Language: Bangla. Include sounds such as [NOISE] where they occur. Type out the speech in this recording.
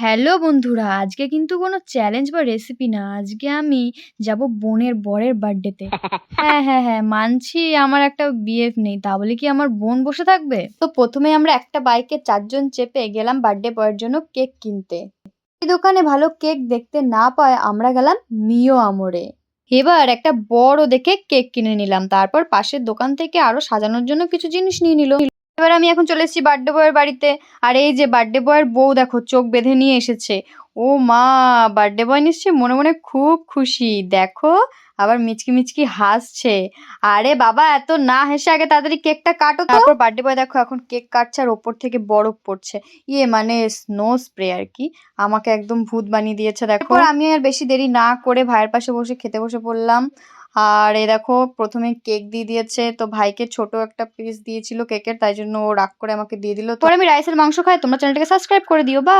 হ্যালো বন্ধুরা আজকে কিন্তু কোনো চ্যালেঞ্জ বা রেসিপি না। আজকে আমি যাব বোনের বরের বার্থডেতে [LAUGHS] হ্যাঁ হ্যাঁ হ্যাঁ মানছি আমার একটা বিএফ নেই। তা বলে কি আমার বোন বসে থাকবে? তো প্রথমে আমরা একটা বাইকে চারজন চেপে গেলাম বার্থডে বয়ের জন্য কেক কিনতে। এই দোকানে ভালো কেক দেখতে না পায় আমরা গেলাম মিও আমরে। এবার একটা বড় দেখে কেক কিনে নিলাম। তারপর পাশের দোকান থেকে আরও সাজানোর জন্য কিছু জিনিস নিয়ে নিল। এবার আমি এখন চলে এসেছি বার্থডে বয়ের বাড়িতে। আর এই যে বার্থডে বয়ের বউ দেখো চোখ বেঁধে নিয়ে এসেছে। ও মা বার্থডে বয় নিশ্চয়ই মনে মনে খুব খুশি। দেখো আবার মিচকি মিচকি হাসছে। আরে বাবা এত না হেসে আগে তাড়াতাড়ি কেকটা কাটো তারপর বার্থডে বয় দেখো এখন কেক কাটছে আর ওপর থেকে বরফ পড়ছে। ইয়ে মানে স্নো স্প্রে আর কি। আমাকে একদম ভূত বানিয়ে দিয়েছে দেখো। আমি আর বেশি দেরি না করে ভাইয়ের পাশে বসে খেতে বসে পড়লাম। আর এ দেখো, প্রথমে কেক দিয়ে দিয়েছে। তো ভাইকে ছোট একটা পিস দিয়েছিল কেকের, তাই জন্য ও রাগ করে আমাকে দিয়ে দিল। তো আমি রাইসের মাংস খাই, তোমরা চ্যানেলটাকে সাবস্ক্রাইব করে দিও বা